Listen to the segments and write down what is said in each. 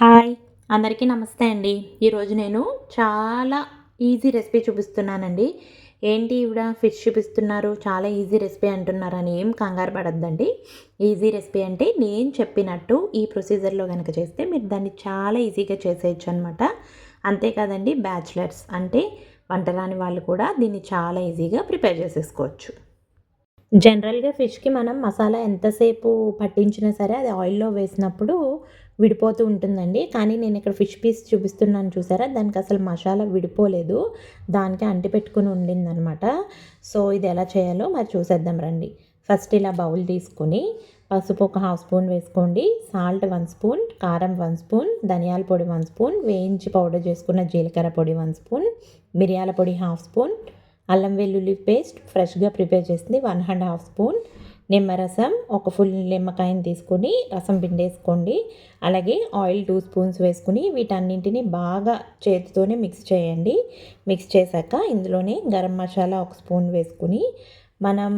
Hi అందరికీ నమస్తే అండి. ఈరోజు నేను చాలా ఈజీ రెసిపీ చూపిస్తున్నానండి. ఏంటి ఇవిడ ఫిష్ చూపిస్తున్నారు? చాలా ఈజీ రెసిపీ అంటున్నారని ఏం కంగారు పడద్దండి. ఈజీ రెసిపీ అంటే నేను చెప్పినట్టు ఈ ప్రొసీజర్లో కనుక చేస్తే మీరు దాన్ని చాలా ఈజీగా చేసేయచ్చు అనమాట అంతేకాదండి బ్యాచిలర్స్ అంటే వంట రాని వాళ్ళు కూడా దీన్ని చాలా ఈజీగా ప్రిపేర్ చేసేసుకోవచ్చు. జనరల్గా ఫిష్కి మనం మసాలా ఎంతసేపు పట్టించినా సరే అది ఆయిల్లో వేసినప్పుడు విడిపోతూ ఉంటుందండి. కానీ నేను ఇక్కడ ఫిష్ పీస్ చూపిస్తున్నాను చూసారా? దానికి అసలు మసాలా విడిపోలేదు. దానికి అంటి పెట్టుకుని ఉండిందనమాట. సో ఇది ఎలా చేయాలో మరి చూసేద్దాం రండి. ఫస్ట్ ఇలా బౌల్ తీసుకొని పసుపు ఒక హాఫ్ స్పూన్ వేసుకోండి. సాల్ట్ వన్ స్పూన్ కారం వన్ స్పూన్ ధనియాల పొడి వన్ స్పూన్ వేయించి పౌడర్ చేసుకున్న జీలకర్ర పొడి వన్ స్పూన్ మిరియాల పొడి హాఫ్ స్పూన్ అల్లం వెల్లుల్లి పేస్ట్ ఫ్రెష్గా ప్రిపేర్ చేసింది వన్ అండ్ హాఫ్ స్పూన్ నిమ్మరసం ఒక ఫుల్ నిమ్మకాయని తీసుకొని రసం పిండేసుకోండి. అలాగే ఆయిల్ టూ స్పూన్స్ వేసుకుని వీటన్నింటిని బాగా చేతితోనే మిక్స్ చేయండి. మిక్స్ చేశాక ఇందులోనే గరం మసాలా ఒక స్పూన్ వేసుకుని మనం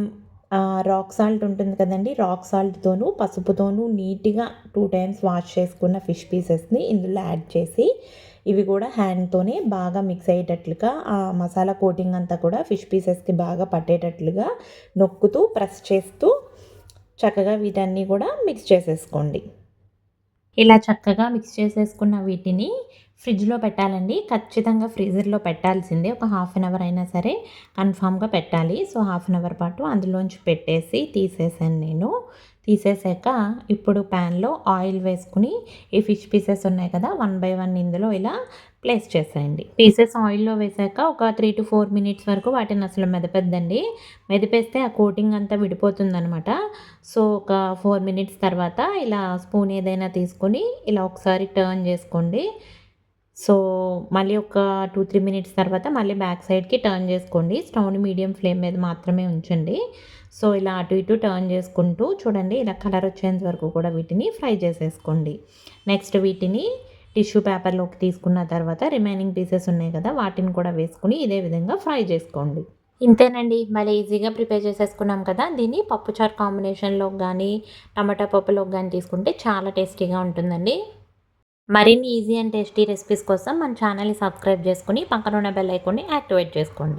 రాక్ సాల్ట్ ఉంటుంది కదండి రాక్ సాల్ట్తోనూ పసుపుతోనూ నీట్గా టూ టైమ్స్ వాష్ చేసుకున్న ఫిష్ పీసెస్ని ఇందులో యాడ్ చేసి ఇవి కూడా హ్యాండ్తోనే బాగా మిక్స్ అయ్యేటట్లుగా ఆ మసాలా కోటింగ్ అంతా కూడా ఫిష్ పీసెస్కి బాగా పట్టేటట్లుగా నొక్కుతూ ప్రెస్ చేస్తూ చక్కగా వీటన్నీ కూడా మిక్స్ చేసేసుకోండి. ఇలా చక్కగా మిక్స్ చేసేసుకున్న వీటిని ఫ్రిడ్జ్లో పెట్టాలండి. ఖచ్చితంగా ఫ్రీజర్లో పెట్టాల్సిందే. ఒక హాఫ్ అన్ అవర్ అయినా సరే కన్ఫామ్గా పెట్టాలి. సో హాఫ్ అన్ అవర్ పాటు అందులోంచి పెట్టేసి తీసేసాను నేను. తీసేసాక ఇప్పుడు ప్యాన్లో ఆయిల్ వేసుకుని ఈ ఫిష్ పీసెస్ ఉన్నాయి కదా వన్ బై వన్ ఇందులో ఇలా ప్లేస్ చేసేయండి. పీసెస్ ఆయిల్లో వేసాక ఒక త్రీ టు ఫోర్ మినిట్స్ వరకు వాటిని అసలు మెదపెద్దండి. మెదిపేస్తే ఆ కోటింగ్ అంతా విడిపోతుందనమాట సో ఒక ఫోర్ మినిట్స్ తర్వాత ఇలా స్పూన్ ఏదైనా తీసుకొని ఇలా ఒకసారి టర్న్ చేసుకోండి. సో మళ్ళీ ఒక టూ త్రీ మినిట్స్ తర్వాత మళ్ళీ బ్యాక్ సైడ్కి టర్న్ చేసుకోండి. స్టవ్ని మీడియం ఫ్లేమ్ మీద మాత్రమే ఉంచండి. సో ఇలా అటు ఇటు టర్న్ చేసుకుంటూ చూడండి ఇలా కలర్ వచ్చేంత వరకు కూడా వీటిని ఫ్రై చేసేసుకోండి. నెక్స్ట్ వీటిని టిష్యూ పేపర్లోకి తీసుకున్న తర్వాత రిమైనింగ్ పీసెస్ ఉన్నాయి కదా వాటిని కూడా వేసుకుని ఇదే విధంగా ఫ్రై చేసుకోండి. ఇంతేనండి. మళ్ళీ ఈజీగా ప్రిపేర్ చేసేసుకున్నాం కదా దీన్ని పప్పుచారు కాంబినేషన్లో కానీ టమాటా పప్పులోకి కానీ తీసుకుంటే చాలా టేస్టీగా ఉంటుందండి. మరిన్ని ఈజీ అండ్ టేస్టీ రెసిపీస్ కోసం మన ఛానల్ని సబ్స్క్రైబ్ చేసుకుని పక్కన ఉన్న బెల్ ఐకాన్ని యాక్టివేట్ చేసుకోండి.